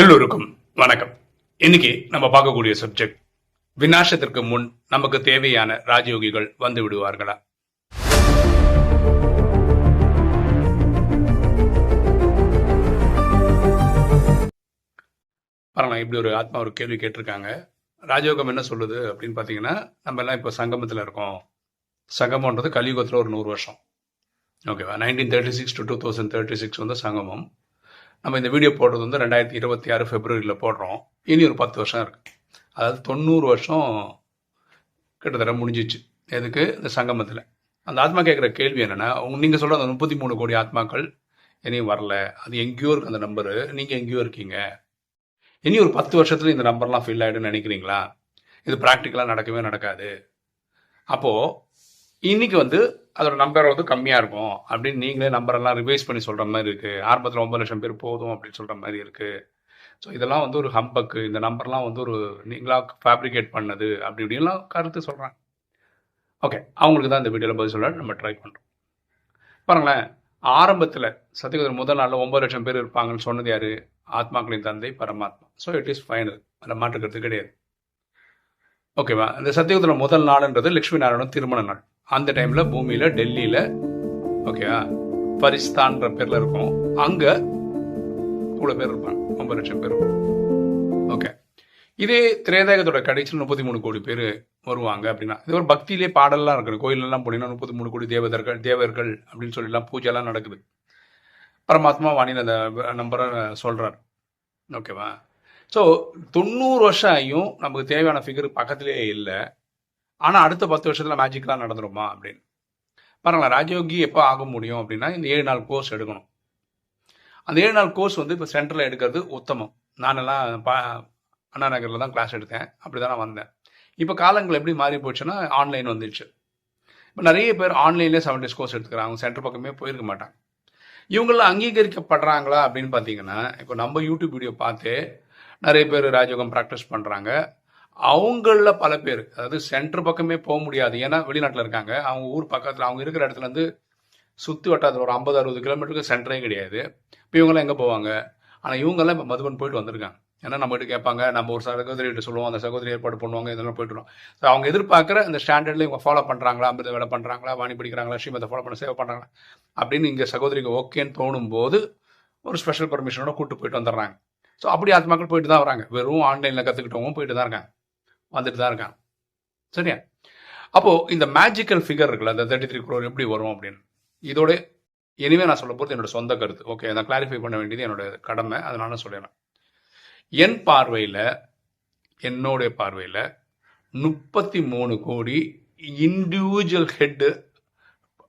எல்லோருக்கும் வணக்கம். இன்னைக்கு நம்ம பார்க்கக்கூடிய சப்ஜெக்ட் விநாசத்திற்கு முன் நமக்கு தேவையான ராஜயோகிகள் வந்து விடுவார்களா? பாருங்க இப்படி ஒரு ஆத்மா ஒரு கேள்வி கேட்டிருக்காங்க. ராஜயோகம் என்ன சொல்லுது அப்படின்னு பார்த்தீங்கன்னா நம்ம எல்லாம் இப்போ சங்கமத்தில் இருக்கோம். சங்கமன்றது கலியுகத்தில் ஒரு நூறு வருஷம். ஓகேவா? Nineteen thirty six to two thousand thirty six வந்து சங்கமம். நம்ம இந்த வீடியோ போடுறது வந்து ரெண்டாயிரத்தி இருபத்தி ஆறு பிப்ரவரியில் போடுறோம். இனி ஒரு பத்து வருஷம் இருக்குது அதாவது தொண்ணூறு வருஷம் கிட்டத்தட்ட முடிஞ்சிச்சு. எதுக்கு? இந்த சங்கமத்தில். அந்த ஆத்மா கேட்குற கேள்வி என்னென்னா நீங்கள் சொல்கிற அந்த முப்பத்தி மூணு கோடி ஆத்மாக்கள் இனியும் வரல. அது எங்கேயோ இருக்குது அந்த நம்பரு நீங்கள் எங்கேயோ இருக்கீங்க. இனி ஒரு பத்து வருஷத்தில் இந்த நம்பர்லாம் ஃபில் ஆகிடுன்னு நினைக்கிறீங்களா? இது ப்ராக்டிக்கலாக நடக்கவே நடக்காது. அப்போது இன்னைக்கு வந்து அதோட நம்பர் வந்து கம்மியாக இருக்கும். அப்படின்னு நீங்களே நம்பரெல்லாம் ரிவைஸ் பண்ணி சொல்கிற மாதிரி இருக்குது ஆரம்பத்தில் ஒம்பது லட்சம் பேர் போதும் அப்படின்னு சொல்கிற மாதிரி இருக்குது ஸோ இதெல்லாம் வந்து ஒரு ஹம்பக்கு இந்த நம்பர்லாம் வந்து ஒரு நீங்களாக ஃபேப்ரிகேட் பண்ணது அப்படி இப்படின்லாம் கருத்து சொல்கிறாங்க ஓகே அவங்களுக்கு தான் இந்த வீடியோவில் பதில் சொல்ல நம்ம ட்ரை பண்ணுறோம் பாருங்களேன் ஆரம்பத்தில் சத்தியகுதர் முதல் நாளில் ஒம்பது லட்சம் பேர் இருப்பாங்கன்னு சொன்னது யார்? ஆத்மாக்களின் தந்தை பரமாத்மா. ஸோ இட் இஸ் ஃபைனல் அதில் மாற்றுக்கிறது கிடையாது. ஓகேவா இந்த சத்தியகுதில் முதல் நாள்ன்றது லக்ஷ்மி நாராயணன் திருமண நாள். அந்த டைமில் பூமியில் டெல்லியில் ஓகேவா பரிஸ்தான்ற பேரில் இருக்கும். அங்கே இவ்வளோ பேர் இருப்பாங்க. ஒன்பது லட்சம் பேர். ஓகே இதே திரேதாயகத்தோட கடைசியில் முப்பத்தி மூணு கோடி பேர் வருவாங்க அப்படின்னா இது ஒரு பக்தியிலே பாடல்லாம் இருக்குது. கோயிலெல்லாம் போனீங்கன்னா முப்பத்தி மூணு கோடி தேவதர்கள் தேவர்கள் அப்படின்னு சொல்லிலாம் பூஜைலாம் நடக்குது. பரமாத்மா வாணியில் அந்த நம்பரை சொல்கிறார் ஓகேவா ஸோ தொண்ணூறு வருஷம் ஆகியும் நமக்கு தேவையான ஃபிகர் பக்கத்திலே இல்லை. ஆனால் அடுத்த பத்து வருஷத்தில் மேஜிக்லாம் நடந்துருமா அப்படின்னு. பாருங்களேன் ராஜயோகி எப்போ ஆக முடியும் அப்படின்னா இந்த ஏழு நாள் கோர்ஸ் எடுக்கணும். அந்த ஏழு நாள் கோர்ஸ் வந்து இப்போ சென்டரில் எடுக்கிறது உத்தமம். நானெல்லாம் பா அண்ணா நகரில் தான் கிளாஸ் எடுத்தேன். அப்படி தான் நான் வந்தேன். இப்போ காலங்கள் எப்படி மாறி போச்சுன்னா ஆன்லைன் வந்துடுச்சு இப்போ நிறைய பேர் ஆன்லைன்லேயே செவன் டேஸ் கோர்ஸ் எடுத்துக்கிறாங்க. சென்டர் பக்கமே போயிருக்க மாட்டாங்க. இவங்களாம் அங்கீகரிக்கப்படுறாங்களா அப்படின்னு பார்த்தீங்கன்னா இப்போ நம்ம யூடியூப் வீடியோ பார்த்து நிறைய பேர் ராஜயோகம் ப்ராக்டிஸ் பண்ணுறாங்க அவங்களில் பல பேர் அதாவது சென்டர் பக்கமே போக முடியாது. ஏன்னா வெளிநாட்டில் இருக்காங்க. அவங்க ஊர் பக்கத்தில் அவங்க இருக்கிற இடத்துலேருந்து சுற்றி வட்டாரத்தில் ஒரு ஐம்பது அறுபது கிலோமீட்டருக்கு சென்டரே கிடையாது. இப்போ இவங்கெல்லாம் எங்கே போவாங்க? ஆனால் இவங்கெல்லாம் இப்போ மதுபன் போயிட்டு வந்திருக்காங்க. ஏன்னா நம்மகிட்ட கேட்பாங்க நம்ம ஒரு சகோதரிகிட்ட சொல்லுவோம் அந்த சகோதரி ஏற்பாடு பண்ணுவாங்க இதெல்லாம் போயிட்டு ஸோ அவங்க எதிர்பார்க்குற அந்த ஸ்டாண்டர்டில் இவங்க ஃபாலோ பண்ணுறாங்களா அமிர்த வேலை பண்ணுறாங்களா வாணி படிக்கிறாங்களா ஸ்ரீமத்தை ஃபாலோ பண்ண சேவை பண்ணுறாங்களா அப்படின்னு இங்கே சகோதரிக்கு ஓகேன்னு தோணும் போது ஒரு ஸ்பெஷல் பர்மிஷனோட கூட்டு போயிட்டு வந்துடுறாங்க. ஸோ அப்படி ஆத்மாக்கள் போயிட்டு தான் வராங்க. வெறும் ஆன்லைனில் கற்றுக்கிட்டவங்க போயிட்டு தான் இருக்காங்க. வந்துட்டு தான் இருக்காங்க. சரியா? அப்போது இந்த மேஜிக்கல் ஃபிகர் இருக்குல்ல அந்த தேர்ட்டி த்ரீ குரோர் எப்படி வரும் அப்படின்னு? இதோட இனிமேல் நான் சொல்ல போகிறது என்னோட சொந்த கருத்து. ஓகே நான் கிளாரிஃபை பண்ண வேண்டியது என்னோட கடமை அதனால நான் சொல்லிடுறேன் என் பார்வையில் என்னுடைய பார்வையில் முப்பத்தி மூணு கோடி இண்டிவிஜுவல் ஹெட்டு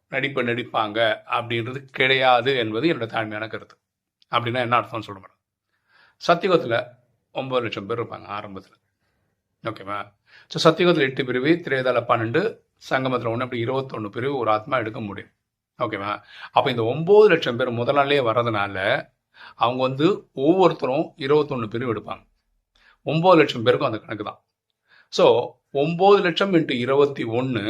நடிப்பு நடிப்பாங்க அப்படின்றது கிடையாது என்பது என்னோட தாழ்மையான கருத்து. அப்படின்னா என்ன அர்த்தம்னு சொல்ல மாட்டேன் சத்தியகத்தில் ஒம்பது லட்சம் பேர் இருப்பாங்க ஆரம்பத்தில். ஓகேவா ஸோ சத்தியகத்தில் எட்டு பிரிவு திரேதால பன்னெண்டு சங்கமத்தில் ஒன்று அப்படி இருபத்தொன்று பிரிவு ஒரு ஆத்மா எடுக்க முடியும். ஓகேவா அப்போ இந்த ஒம்பது லட்சம் பேர் முதல் நாளே வர்றதுனால அவங்க வந்து ஒவ்வொருத்தரும் இருபத்தொன்று பிரிவு எடுப்பாங்க. ஒம்பது லட்சம் பேருக்கும் அந்த கணக்கு தான். ஸோ ஒம்பது லட்சம் இன்ட்டு இருபத்தி ஒன்று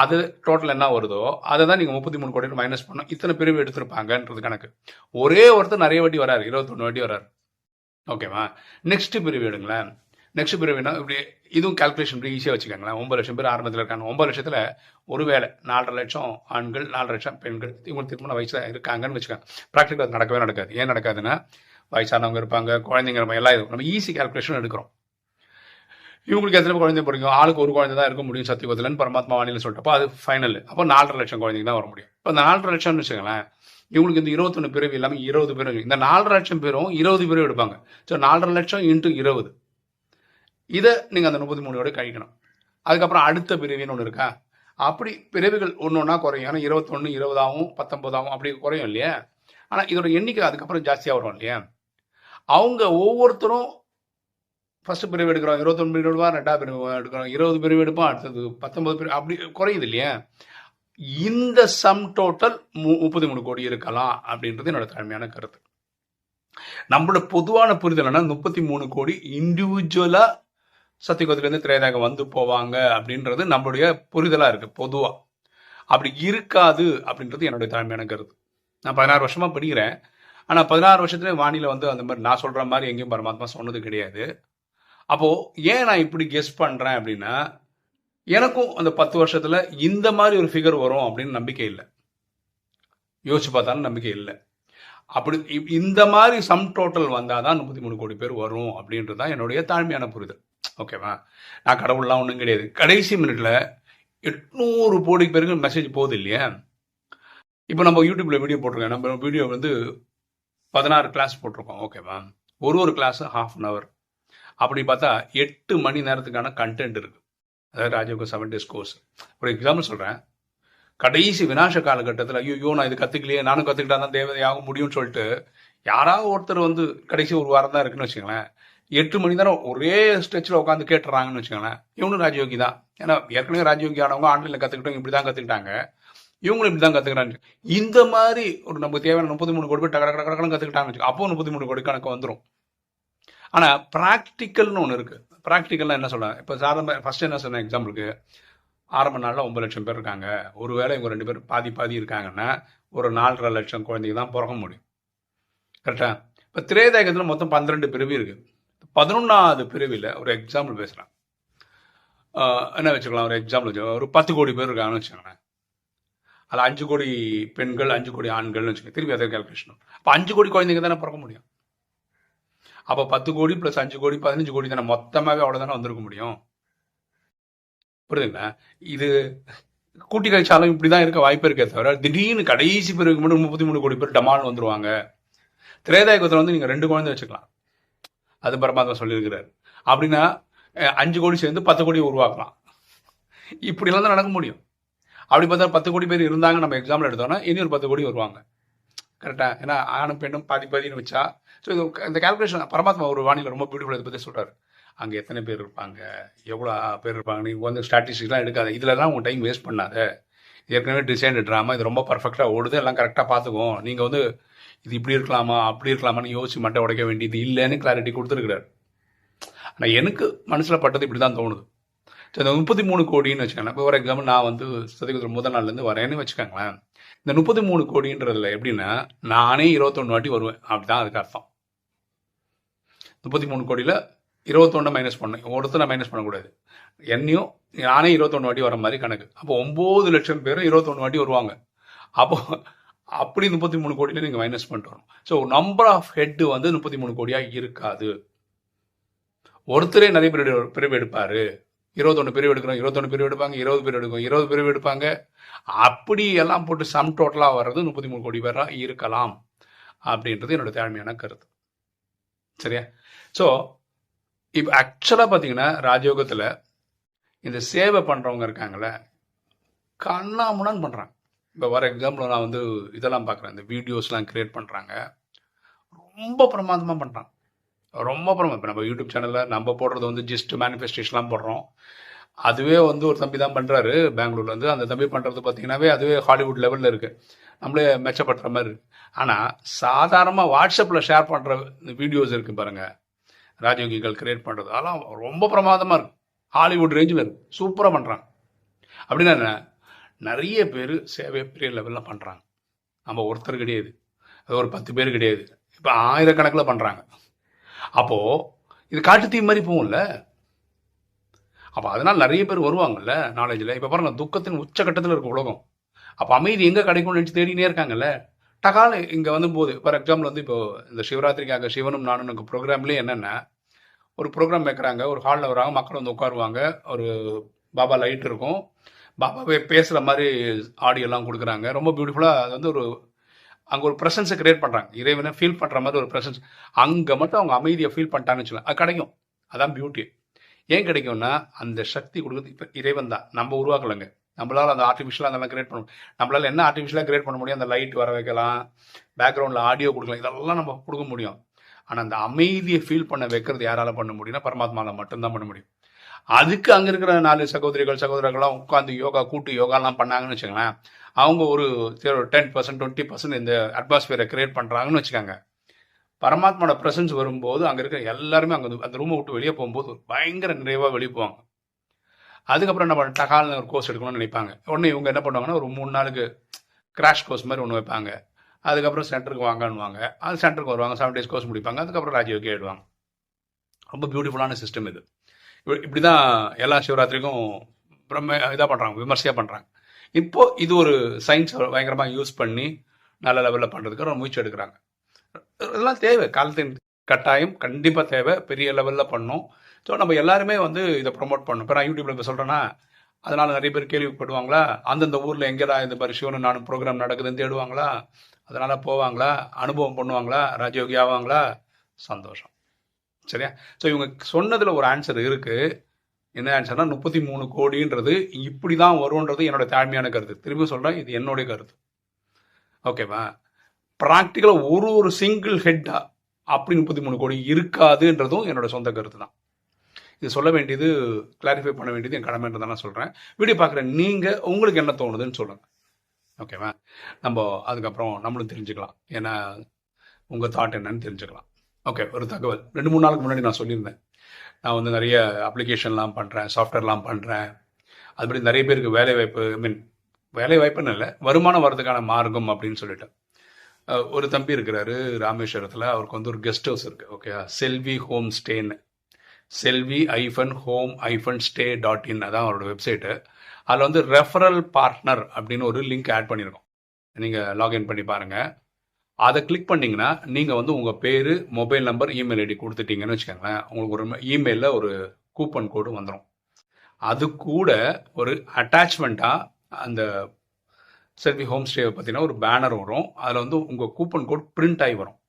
அது டோட்டல் என்ன வருதோ அதை தான் நீங்கள் முப்பத்தி மூணு கோடி மைனஸ் பண்ணோம் இத்தனை பிரிவு எடுத்திருப்பாங்கன்றது கணக்கு. ஒரே ஒருத்தர் நிறைய வாட்டி வராரு இருபத்தொன்று வாட்டி வராரு. ஓகேவா நெக்ஸ்ட் பிரிவு எடுங்களேன். நெக்ஸ்ட் பிரிவுனா இப்படி இதுவும் கால்குலேஷன் இப்படி ஈஸியாக வச்சுக்கோங்களேன். ஒன்பது லட்சம் பேர் ஆரம்பத்தில் இருக்காங்க. ஒன்பது லட்சத்தில் ஒரு வேலை நாலரை லட்சம் ஆண்கள் நாலரை லட்சம் பெண்கள் இவங்களுக்கு திருமண வயசில் இருக்காங்கன்னு வச்சுக்கோங்க. ப்ராக்டிக்கல் அது நடக்கவே நடக்காது. ஏன் நடக்காதுன்னா வயசானவங்க இருப்பாங்க குழந்தைங்க எல்லாம் இருக்கும் நம்ம ஈஸி கால்குலேஷன் எடுக்கிறோம். இவங்களுக்கு எத்தனை குழந்தை பிடிக்கும் ஆளுக்கு ஒரு குழந்தை தான் இருக்க முடியும் சத்தியகுதலன் பரமாத்மா வாணியில் சொல்லிட்டப்போ அது ஃபைனல் அப்போ நாலரை லட்சம் குழந்தைங்க தான் வர முடியும். இப்போ அந்த நாலரை லட்சம்னு வச்சுக்கோங்களேன் இவங்களுக்கு இந்த இருபத்தொன்று பிறவி இல்லாமல் இருபது பேரும் இந்த நாலரை லட்சம் பேரும் இருபது பேரும் எடுப்பாங்க. ஸோ நாலரை லட்சம் இன்ட்டு இருபது. இதை நீங்கள் அந்த முப்பத்தி மூணோட கழிக்கணும். அதுக்கப்புறம் அடுத்த பிரிவின்னு ஒன்று இருக்கா? அப்படி பிரிவுகள் ஒன்று ஒன்றா குறையும். ஏன்னா இருபத்தொன்று இருபதாகவும் பத்தொன்பதாகவும் அப்படி குறையும் இல்லையா? ஆனால் இதோட எண்ணிக்கை அதுக்கப்புறம் ஜாஸ்தியாக வரும் இல்லையா? அவங்க ஒவ்வொருத்தரும் ஃபஸ்ட்டு பிரிவு எடுக்கிறோம். இருபத்தொன்று பிரிவு எடுப்பா ரெண்டாவது பிரிவு எடுக்கிறோம். இருபது பிரிவு எடுப்போம் அடுத்தது பத்தொன்பது பிரிவு அப்படி குறையுது இல்லையா? இந்த சம் டோட்டல் முப்பத்தி மூணு கோடி இருக்கலாம் அப்படின்றது என்னோட தலைமையான கருத்து. நம்மளோட பொதுவான புரிதல் என்ன முப்பத்தி மூணு கோடி இண்டிவிஜுவலாக சத்தியகுதத்துலேருந்து திரேதாக வந்து போவாங்க அப்படின்றது நம்மளுடைய புரிதலாக இருக்குது பொதுவாக அப்படி இருக்காது அப்படின்றது என்னுடைய தாழ்மையான கருத்து. நான் பதினாறு வருஷமாக படிக்கிறேன். ஆனால் பதினாறு வருஷத்துல வானிலை வந்து அந்த மாதிரி நான் சொல்கிற மாதிரி எங்கேயும் பரமாத்மா சொன்னது கிடையாது. அப்போது ஏன் நான் இப்படி கெஸ் பண்ணுறேன் அப்படின்னா எனக்கும் அந்த பத்து வருஷத்தில் இந்த மாதிரி ஒரு ஃபிகர் வரும் அப்படின்னு நம்பிக்கை இல்லை. யோசிச்சு பார்த்தாலும் நம்பிக்கை இல்லை. அப்படி இந்த மாதிரி சம் டோட்டல் வந்தால் தான் முப்பத்தி மூணு கோடி பேர் வரும் அப்படின்றது தான் என்னுடைய தாழ்மையான புரிதல். ஓகேவா? நான் கடவுள்லாம் ஒன்றும் கிடையாது. கடைசி மினிட்ல எட்நூறு கோடி பேருக்கு மெசேஜ் போகுது இல்லையா? இப்போ நம்ம யூடியூப்ல வீடியோ போட்டிருக்கோம். நம்ம வீடியோ வந்து பதினாறு கிளாஸ் போட்டிருக்கோம். ஓகேவா? ஒரு ஒரு கிளாஸ் ஹாஃப் அன் ஹவர் அப்படி பார்த்தா எட்டு மணி நேரத்துக்கான கண்டென்ட் இருக்கு. அதாவது ராஜயோக செவன் டேஸ் கோர்ஸ் ஒரு எக்ஸாம்பிள் சொல்கிறேன் கடைசி வினாச காலகட்டத்தில் ஐயோ நான் இது கற்றுக்கலையே நானும் கற்றுக்கிட்டா தான் தேவதையாக முடியும்னு சொல்லிட்டு யாராவது ஒருத்தர் வந்து கடைசி ஒரு வாரம் தான் இருக்குன்னு வச்சுங்களேன் எட்டு மணி நேரம் ஒரே ஸ்ட்ரெச்சில் உட்காந்து கேட்டுறாங்கன்னு வச்சுக்கோங்களேன். இவனும் ராஜயோகி தான் ஏன்னா ஏற்கனவே ராஜயோகி ஆனவங்க ஆன்லைனில் கற்றுக்கிட்டவங்க இப்படி தான் கற்றுக்கிட்டாங்க இவங்களும் இப்படி தான் கற்றுக்கிறாங்க இந்த மாதிரி ஒரு நமக்கு தேவையான முப்பத்தி மூணு கோடி பேர் டக்கு டக்கு டக்குன்னு கற்றுக்கிட்டாங்கன்னு வச்சுக்கோ அப்போ முப்பத்தி மூணு கோடி கணக்கு வந்துடும் ஆனால் ப்ராக்டிக்கல்னு ஒன்று இருக்குது ப்ராக்டிக்கல்னால் என்ன சொல்கிறேன் இப்போ சாதாரண ஃபஸ்ட்டு என்ன சொன்னேன் எக்ஸாம்பிளுக்கு ஆரம்ப நாளில் ஒம்பது லட்சம் பேர் இருக்காங்க. ஒரு வேளை இவங்க ரெண்டு பேர் பாதி பாதி இருக்காங்கன்னா ஒரு நாலரை லட்சம் குழந்தைங்க தான் பிறக்க முடியும். கரெக்டாக இப்போ திரேதாயகத்தில் மொத்தம் பன்னிரெண்டு பிரிவு இருக்குது பதினொன்றாவது பிரிவில் ஒரு எக்ஸாம்பிள் பேசுகிறேன் என்ன வச்சுக்கலாம் ஒரு எக்ஸாம்பிள் வச்சு ஒரு பத்து கோடி பேர் இருக்காங்கன்னு வச்சுக்கோங்களேன். அதில் அஞ்சு கோடி பெண்கள் அஞ்சு கோடி ஆண்கள்னு வச்சுக்கோங்க. திருப்பி அதே கால்குலேஷன் அப்போ அஞ்சு கோடி குழந்தைங்க தானே பிறக்க முடியும்? அப்போ பத்து கோடி ப்ளஸ் அஞ்சு கோடி பதினஞ்சு கோடி தானே மொத்தமாகவே அவ்வளோ தானே வந்திருக்க முடியும்? புரியுதுங்களா? இது கூட்டி கழிச்சாலும் இப்படி தான் இருக்க வாய்ப்பு இருக்கே தவிர திடீர்னு கடைசி பிறகு மட்டும் முப்பத்தி மூணு கோடி பேர் டமால் வந்துருவாங்க. திரேதாயகத்தில் வந்து நீங்கள் ரெண்டு குழந்தை வச்சுக்கலாம். அது பரமாத்மா சொல்லியிருக்கிறார். அப்படின்னா அஞ்சு கோடி சேர்ந்து பத்து கோடி உருவாக்கலாம். இப்படிலாம் தான் நடக்க முடியும். அப்படி பார்த்தா பத்து கோடி பேர் இருந்தாங்க நம்ம எக்ஸாம்பிள் எடுத்தோம்னா இனி ஒரு பத்து கோடி வருவாங்க. கரெக்டாக ஏன்னா ஆணும் பெண்ணும் பாதி பாதின்னு வச்சா ஸோ இது இந்த கால்குலேஷன் பரமாத்மா ஒரு வானிலை ரொம்ப பியூட்டிஃபுல் இதை பற்றி சொல்கிறார் அங்கே எத்தனை பேர் இருப்பாங்க? எவ்வளோ பேர் இருப்பாங்க நீங்கள் வந்து ஸ்டாட்டிஸ்டிக்ஸ்லாம் எடுக்காத. இதில் தான் உங்கள் டைம் வேஸ்ட் பண்ணாத. ஏற்கனவே டிசைன் ட்ராமா இது ரொம்ப பர்ஃபெக்டாக ஓடுது எல்லாம் கரெக்டாக பார்த்துக்குவோம். நீங்கள் வந்து இது இப்படி இருக்கலாமா அப்படி இருக்கலாமான்னு யோசிச்சு மட்டை உடைக்க வேண்டியது இல்லைன்னு கிளாரிட்டி கொடுத்துருக்குறாரு. ஆனால் எனக்கு மனசில் பட்டது இப்படி தான் தோணுது. ஸோ இந்த முப்பத்தி மூணு கோடின்னு வச்சுக்கோங்களேன். இப்போ ஒரு எக்ஸாம்பிள் நான் வந்து சதவீதம் முதல் நாள்லேருந்து வரேன்னு வச்சுக்கோங்களேன். இந்த முப்பத்தி மூணு கோடின்றதுல எப்படின்னா நானே இருபத்தொன்று வாட்டி வருவேன். அப்படி தான் அதுக்கு அர்த்தம். முப்பத்தி மூணு கோடியில் இருபத்தொன்று மைனஸ் பண்ணேன் ஒருத்தனை மைனஸ் பண்ணக்கூடாது. என்னையும் நானே இருபத்தொன்று வாட்டி வர மாதிரி கணக்கு. அப்போ ஒம்பது லட்சம் பேரும் இருபத்தொன்று வாட்டி வருவாங்க. அப்போ அப்படி முப்பத்தி மூணு கோடியில் நீங்கள் மைனஸ் பண்ணிட்டு வரணும். ஸோ நம்பர் ஆஃப் ஹெட் வந்து முப்பத்தி மூணு கோடியாக இருக்காது. ஒருத்தரே நிறைய பிரிவு பிரிவு எடுப்பார். இருபத்தொன்று பிரிவு எடுக்கிறோம் இருபத்தொன்று பிரிவு எடுப்பாங்க இருபது பிரிவு எடுக்கும் இருபது பிரிவு எடுப்பாங்க. அப்படி எல்லாம் போட்டு சம் டோட்டலாக வர்றது முப்பத்தி மூணு கோடி பேராக இருக்கலாம். அப்படின்றது என்னோட தாழ்மையான கருத்து. சரியா? ஸோ இப்போ ஆக்சுவலாக பார்த்தீங்கன்னா ராஜயோகத்தில் இந்த சேவை பண்ணுறவங்க இருக்காங்கள கண்ணாமுன்னான்னு பண்ணுறாங்க இப்போ வர எக்ஸாம்பிள் நான் வந்து இதெல்லாம் பார்க்குறேன் இந்த வீடியோஸ்லாம் கிரியேட் பண்ணுறாங்க ரொம்ப பிரமாதமாக பண்ணுறாங்க ரொம்ப பிரமாதம் இப்போ நம்ம யூடியூப் சேனலில் நம்ம போடுறது வந்து ஜஸ்ட் மேனிஃபெஸ்டேஷன்லாம் போடுறோம். அதுவே வந்து ஒரு தம்பி தான் பண்ணுறாரு பெங்களூர்ல வந்து அந்த தம்பி பண்ணுறது பார்த்தீங்கன்னாவே அதுவே ஹாலிவுட் லெவலில் இருக்குது நம்மளே மெச்சப்படுற மாதிரி இருக்குது ஆனால் சாதாரணமாக வாட்ஸ்அப்பில் ஷேர் பண்ணுற வீடியோஸ் இருக்குது பாருங்கள் ராஜயோகிகள் கிரியேட் பண்ணுறது அதெல்லாம் ரொம்ப பிரமாதமாக இருக்கும் ஹாலிவுட் ரேஞ்சில் இருக்கு சூப்பராக பண்ணுறாங்க அப்படின்னா என்ன? நிறைய பேர் சேவை பெரிய லெவலில் பண்ணுறாங்க நம்ம ஒருத்தர் கிடையாது. அது ஒரு பத்து பேர் கிடையாது. இப்போ ஆயிரக்கணக்கில் பண்ணுறாங்க அப்போது இது காட்டு தீ மாதிரி போகும்ல? அப்போ அதனால் நிறைய பேர் வருவாங்கல்ல நாலேஜில் இப்போ பாருங்கள் துக்கத்தின் உச்சக்கட்டத்தில் இருக்க உலகம். அப்போ அமைதி எங்கே கிடைக்கும்னு நினச்சி தேடினே இருக்காங்கல்ல? டகால் இங்கே வந்து போது ஃபார் எக்ஸாம்பிள் வந்து இப்போ இந்த சிவராத்திரிக்காக சிவனும் நானும் ப்ரோக்ராம்லேயே என்னென்ன ஒரு ப்ரோக்ராம் வைக்கிறாங்க ஒரு ஹாலில் வராங்க மக்கள் வந்து உட்காருவாங்க ஒரு பாபா லைட் இருக்கும் பாபாவே பேசுகிற மாதிரி ஆடியோலாம் கொடுக்குறாங்க ரொம்ப பியூட்டிஃபுல்லாக அது வந்து ஒரு அங்கே ஒரு ப்ரெசன்ஸை கிரியேட் பண்ணுறாங்க இறைவனை ஃபீல் பண்ணுற மாதிரி ஒரு ப்ரெசன்ஸ் அங்கே மட்டும் அவங்க அமைதியை ஃபீல் பண்ணிட்டாங்கன்னு வச்சுக்கலாம் அது கிடைக்கும் அதான் பியூட்டி ஏன் கிடைக்கும்னா அந்த சக்தி கொடுக்குறது இப்போ இறைவன் தான் நம்ம உருவாக்கலைங்க. நம்மளால் அந்த ஆர்டிஃபிஷியலாக அதெல்லாம் கிரியேட் பண்ண முடியும். என்ன ஆர்டிஃபிஷியலாக கிரியேட் பண்ண முடியும்? அந்த லைட் வர வைக்கலாம். பேக்ரவுண்டில் ஆடியோ கொடுக்கலாம். இதெல்லாம் நம்ம கொடுக்க முடியும். ஆனால் அந்த அமைதியை ஃபீல் பண்ண வைக்கிறது யாரால பண்ண முடியும்னா பரமாத்மாவில் மட்டும்தான் பண்ண முடியும். அதுக்கு அங்கே இருக்கிற நாலு சகோதரிகள் சகோதரர்கள்லாம் உட்காந்து யோகா கூட்டு யோகாலாம் பண்ணாங்கன்னு வச்சுக்கோங்களேன். அவங்க ஒரு டென் பர்சன்ட் டுவெண்ட்டி பர்சன்ட் இந்த அட்மாஸ்பியரை கிரியேட் பண்ணுறாங்கன்னு வச்சுக்கோங்க. பரமாத்மாவோட ப்ரெசன்ஸ் வரும்போது அங்கே இருக்கிற எல்லாருமே அங்கே அந்த ரூமை விட்டு வெளியே போகும்போது ஒரு பயங்கர நிறைவாக வெளியே போவாங்க. அதுக்கப்புறம் நம்ம டகால்னு ஒரு கோர்ஸ் எடுக்கணும்னு நினைப்பாங்க. உடனே இவங்க என்ன பண்ணுவாங்கன்னா ஒரு மூணு நாளுக்கு கிராஷ் கோர்ஸ் மாதிரி ஒன்று வைப்பாங்க. அதுக்கப்புறம் சென்டருக்கு வாங்கன்னுவாங்க. அது சென்டருக்கு வருவாங்க செவன் டேஸ் கோர்ஸ் முடிப்பாங்க. அதுக்கப்புறம் ராஜயோகி ஆயிடுவாங்க. ரொம்ப பியூட்டிஃபுல்லான சிஸ்டம் இது. இப்படி தான் எல்லா சிவராத்திரிக்கும் பிரம்ம இதாக பண்ணுறாங்க விமர்சையாக பண்ணுறாங்க இப்போது இது ஒரு சயின்ஸ் பயங்கரமாக யூஸ் பண்ணி நல்ல லெவலில் பண்ணுறதுக்கு ஒரு முயற்சி எடுக்கிறாங்க. இதெல்லாம் தேவை. காலத்தின் கட்டாயம் கண்டிப்பாக தேவை. பெரிய லெவலில் பண்ணோம். ஸோ நம்ம எல்லாருமே வந்து இதை ப்ரொமோட் பண்ணணும். இப்போ நான் யூடியூப்ல இப்போ சொல்கிறேன்னா அதனால் நிறைய பேர் கேள்விப்படுவாங்களா அந்தந்த ஊரில் எங்கேடா இந்த மாதிரி சிவனு நானும் ப்ரோக்ராம் நடக்குதுன்னு தேடுவாங்களா? அதனால் போவாங்களா? அனுபவம் பண்ணுவாங்களா? ராஜயோகி ஆவாங்களா? சந்தோஷம். சரியா? ஸோ இவங்க சொன்னதில் ஒரு ஆன்சர் இருக்குது என்ன ஆன்சர்னா முப்பத்தி மூணு கோடின்றது இப்படி தான் வரும்ன்றது என்னோட தாழ்மையான கருத்து. திரும்பி சொல்கிறேன் இது என்னுடைய கருத்து. ஓகேவா ப்ராக்டிக்கலாக ஒரு ஒரு சிங்கிள் ஹெட்டாக அப்படி முப்பத்தி மூணு கோடி இருக்காதுன்றதும் என்னோட சொந்த கருத்து தான் இது சொல்ல வேண்டியது கிளாரிஃபை பண்ண வேண்டியது என் கடமைன்றதை நான் சொல்கிறேன் வீடியோ பார்க்குற நீங்கள் உங்களுக்கு என்ன தோணுதுன்னு சொல்லுங்கள் ஓகேவா நம்ம அதுக்கப்புறம் நம்மளும் தெரிஞ்சுக்கலாம். ஏன்னா உங்கள் தாட் என்னன்னு தெரிஞ்சுக்கலாம். ஓகே ஒரு தகவல். ரெண்டு மூணு நாளுக்கு முன்னாடி நான் சொல்லியிருந்தேன். நான் வந்து நிறைய அப்ளிகேஷன்லாம் பண்ணுறேன் சாஃப்ட்வேர்லாம் பண்ணுறேன் அதுபடி நிறைய பேருக்கு வேலை வாய்ப்பு ஐ மீன் வேலை வாய்ப்புன்னு இல்லை வருமானம் வர்றதுக்கான மார்க்கம் அப்படின்னு சொல்லிட்டேன். ஒரு தம்பி இருக்கிறாரு ராமேஸ்வரத்தில். அவருக்கு வந்து ஒரு கெஸ்ட் ஹவுஸ் இருக்குது ஓகே செல்வி ஹோம் ஸ்டேன்னு செல்வி ஐஃபன் ஹோம் ஐஃபன் ஸ்டே டாட் இன் அதான் அவரோட வெப்சைட்டு. அதில் வந்து ரெஃபரல் பார்ட்னர் அப்படின்னு ஒரு லிங்க் ஆட் பண்ணியிருக்கோம். நீங்கள் லாகின் பண்ணி பாருங்கள் அதை கிளிக் பண்ணிங்கன்னா நீங்கள் வந்து உங்கள் பேர் மொபைல் நம்பர் இமெயில் ஐடி கொடுத்துட்டீங்கன்னு வச்சுக்கோங்களேன் உங்களுக்கு ஒரு இமெயிலில் ஒரு கூப்பன் கோடு வந்துடும் அது கூட ஒரு அட்டாச்மெண்ட்டாக அந்த செல்வி ஹோம் ஸ்டேவை பார்த்தீங்கன்னா ஒரு பேனர் வரும். அதில் வந்து உங்கள் கூப்பன் கோட் பிரிண்ட் ஆகி வரும்.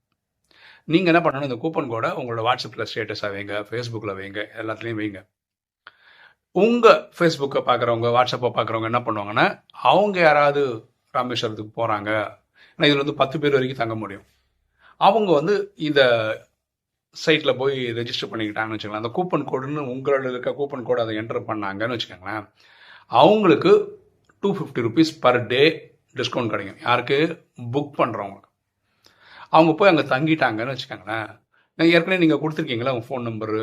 நீங்கள் என்ன பண்ணணும் இந்த கூப்பன் கோடை உங்களோட வாட்ஸ்அப்பில் ஸ்டேட்டஸாக வைங்க ஃபேஸ்புக்கில் வைங்க எல்லாத்துலேயும் வைங்க. உங்கள் ஃபேஸ்புக்கை பார்க்குறவங்க வாட்ஸ்அப்பை பார்க்குறவங்க என்ன பண்ணுவாங்கன்னா அவங்க யாராவது ராமேஸ்வரத்துக்கு போகிறாங்க ஏன்னா இதில் வந்து பத்து பேர் வரைக்கும் தங்க முடியும். அவங்க வந்து இந்த சைட்டில் போய் ரெஜிஸ்டர் பண்ணிக்கிட்டாங்கன்னு வச்சுக்கலாம் அந்த கூப்பன் கோடுன்னு உங்களோட இருக்க கூப்பன் கோடு அதை என்டர் பண்ணாங்கன்னு வச்சுக்கோங்களேன் அவங்களுக்கு two fifty rupees per day discount கிடைக்கும். யாருக்கு? புக் பண்ணுறவங்களுக்கு அவங்க போய் அங்கே தங்கிட்டாங்கன்னு வச்சுக்கோங்களேன். நான் ஏற்கனவே நீங்கள் கொடுத்துருக்கீங்களா? உங்கள் ஃபோன் நம்பரு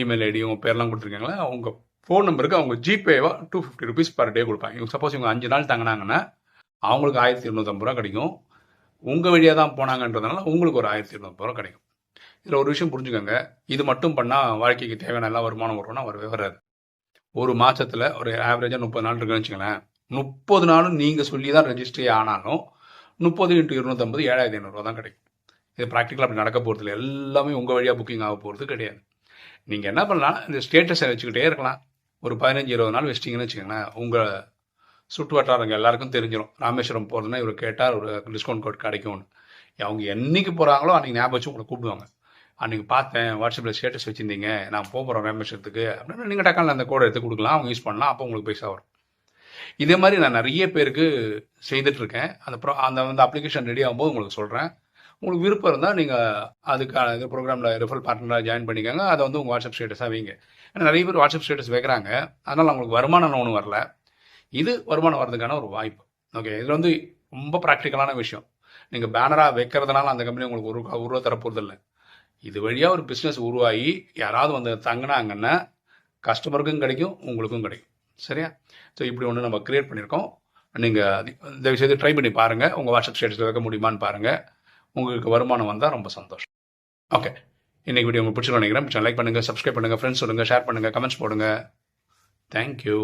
இமெயில் ஐடி உங்கள் பேர்லாம் கொடுத்துருக்கீங்களா? உங்கள் ஃபோன் நம்பருக்கு அவங்க ஜிபேவா two fifty rupees per day கொடுப்பாங்க. இவங்க சப்போஸ் இவங்க அஞ்சு நாள் தங்கினாங்கன்னா அவங்களுக்கு ஆயிரத்தி இருநூத்தம்பது ரூபா கிடைக்கும். உங்கள் வழியாக தான் போனாங்கன்றதுனால உங்களுக்கு ஒரு ஆயிரத்தி இருநூத்தம்பது ரூபா கிடைக்கும். இதில் ஒரு விஷயம் புரிஞ்சுக்கோங்க. இது மட்டும் பண்ணால் வாழ்க்கைக்கு தேவையான எல்லா வருமானம் வரும்னா வரவே வராது ஒரு மாதத்தில் ஒரு ஆவரேஜாக முப்பது நாள் இருக்குன்னு வச்சுக்கோங்களேன். முப்பது நாளும் நீங்கள் சொல்லி தான் ரெஜிஸ்ட்ரி ஆனாலும் முப்பது இன்ட்டு இருநூத்தம்பது ஏழாயிரத்தி ஐநூறுரூவா தான் கிடைக்கும். இது ப்ராக்டிக்கலாக அப்படி நடக்க போகிறது இல்லை. எல்லாமே உங்கள் வழியாக புக்கிங் ஆக போகிறது கிடையாது. நீங்கள் என்ன பண்ணலாம் இந்த ஸ்டேட்டஸை வச்சுக்கிட்டே இருக்கலாம். ஒரு பதினஞ்சு இருபது நாள் வச்சிட்டிங்கன்னு வச்சுக்கோங்களேன் உங்கள் சுற்று வட்டாரங்க எல்லாருக்கும் தெரிஞ்சிடும் ராமேஸ்வரம் போகிறதுனா இவர் கேட்டால் ஒரு டிஸ்கவுண்ட் கோட் கிடைக்கும்னு. அவங்க என்றைக்கு போகிறாங்களோ அன்றைக்கி ஞாபகம் வச்சு உங்களை கூப்பிடுவாங்க. அன்றைக்கி பார்த்தேன் வாட்ஸ்அப்பில் ஸ்டேட்டஸ் வச்சுருந்தீங்க நான் போக ராமேஸ்வரத்துக்கு. அப்படின்னு நீங்கள் டக்கான அந்த கோடை எடுத்து கொடுக்கலாம். அவங்க யூஸ் பண்ணலாம் அப்போ உங்களுக்கு பைசா வரும். இதே மாதிரி நான் நிறைய பேருக்கு செய்துட்டு இருக்கேன் அந்த ப்ரோ அந்த வந்து அப்ளிகேஷன் ரெடி ஆகும்போது உங்களுக்கு சொல்கிறேன் உங்களுக்கு விருப்பம் இருந்தால் நீங்கள் அதுக்கான இது ப்ரோக்ராமில் ரெஃபரல் பார்ட்னராக ஜாயின் பண்ணிக்கோங்க. அதை வந்து உங்கள் வாட்ஸ்அப் ஸ்டேட்டஸாக வைங்க. ஏன்னா நிறைய பேர் வாட்ஸ்அப் ஸ்டேட்டஸ் வைக்கிறாங்க. அதனால் அவங்களுக்கு வருமானம் ஒன்றும் வரல. இது வருமானம் வர்றதுக்கான ஒரு வாய்ப்பு. ஓகே இதில் வந்து ரொம்ப ப்ராக்டிக்கலான விஷயம். நீங்கள் பேனராக வைக்கிறதுனால அந்த கம்பெனி உங்களுக்கு ஒரு ரூபா- தரப்போகிறது இல்லை இது வழியாக ஒரு பிஸ்னஸ் உருவாகி யாராவது வந்து தங்கினாங்கன்னா கஸ்டமருக்கும் கிடைக்கும் உங்களுக்கும் கிடைக்கும். சரியா? ஸோ இப்படி ஒன்று நம்ம க்ரியேட் பண்ணியிருக்கோம் நீங்கள் தயவுசெய்து ட்ரை பண்ணி பாருங்கள் உங்கள் வாட்ஸ்அப் ஸ்டேட்டஸில் வைக்க முடியுமான்னு பாருங்கள் உங்களுக்கு வருமானம் வந்தால் ரொம்ப சந்தோஷம். ஓகே இன்னைக்கு வீடியோ உங்களுக்கு பிடிச்சிருக்கோம் நினைக்கிறேன். லைக் பண்ணுங்கள் சப்ஸ்கிரைப் பண்ணுங்கள் ஃப்ரெண்ட்ஸ் சொல்லுங்கள் ஷேர் பண்ணுங்கள் கமெண்ட்ஸ் போடுங்க. தேங்க்யூ